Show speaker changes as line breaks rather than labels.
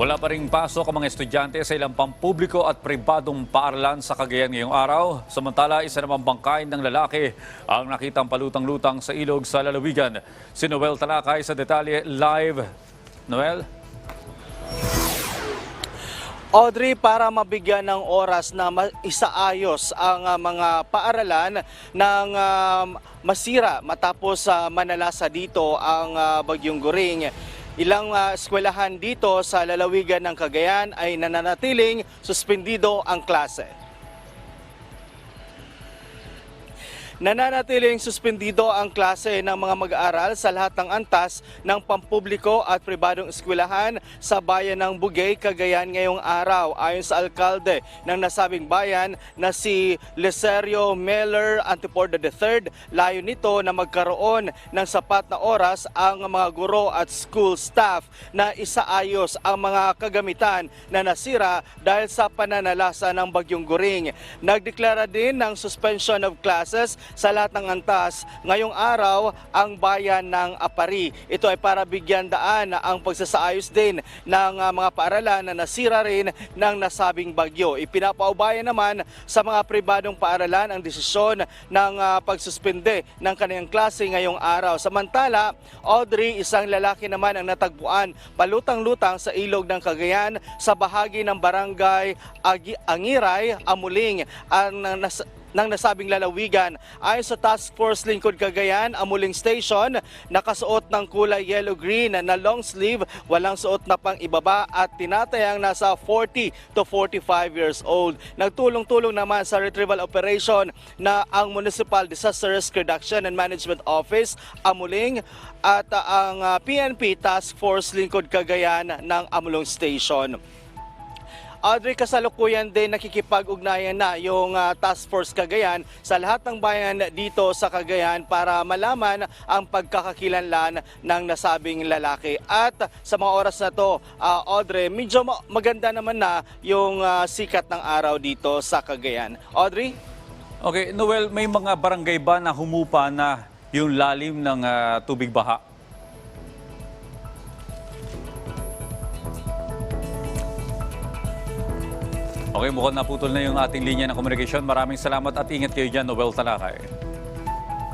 Wala pa ring pasok ang mga estudyante sa ilang pampubliko at pribadong paaralan sa Cagayan ngayong araw. Samantala, isa namang bangkain ng lalaki ang nakitang palutang-lutang sa ilog sa lalawigan. Si Noel Talakay sa detalye live. Noel?
Audrey, para mabigyan ng oras na isaayos ang ah, mga paaralan ng ah, masira matapos sa manalasa dito ang Bagyong Guring. Ilang ah, eskwelahan dito sa lalawigan ng Cagayan ay nananatiling suspendido ang klase. Nananatiling suspendido ang klase ng mga mag-aaral sa lahat ng antas ng pampubliko at pribadong eskwelahan sa bayan ng Bugay, Cagayan ngayong araw. Ayon sa alkalde ng nasabing bayan na si Leserio Meller Antiporda III, layo nito na magkaroon ng sapat na oras ang mga guro at school staff na isaayos ang mga kagamitan na nasira dahil sa pananalasa ng Bagyong Guring. Nagdeklara din ng suspension of classes sa lahat ng antas ngayong araw ang bayan ng Apari. Ito ay para bigyan daan ang pagsasaayos din ng ah, mga paaralan na nasira rin ng nasabing bagyo. Ipinapaubayan naman sa mga pribadong paaralan ang desisyon ng ah, pagsuspende ng kanilang klase ngayong araw. Samantala, Audrey, isang lalaki naman ang natagpuan palutang-lutang sa ilog ng Cagayan sa bahagi ng barangay Agi- Angiray, Amuling. Ang nas- ng nasabing lalawigan. Ayon sa Task Force Lingkod Cagayan, Amuling Station, nakasuot ng kulay yellow-green na long sleeve, walang suot na pang ibaba at tinatayang nasa 40 to 45 years old. Nagtulong-tulong naman sa retrieval operation na ang Municipal Disaster Risk Reduction and Management Office, Amuling, at ang PNP Task Force Lingkod Cagayan ng Amulong Station. Audrey, kasalukuyan din nakikipag-ugnayan na yung ah, Task Force Cagayan sa lahat ng bayan dito sa Cagayan para malaman ang pagkakakilanlan ng nasabing lalaki. At sa mga oras na to, ah, Audrey, medyo ma- maganda naman na yung ah, sikat ng araw dito sa Cagayan. Audrey?
Okay, Noel, may mga barangay ba na humupa na yung lalim ng ah, tubig baha? Okay, mukhang naputol na yung ating linya ng komunikasyon. Maraming salamat at ingat kayo dyan, Noel Talakay.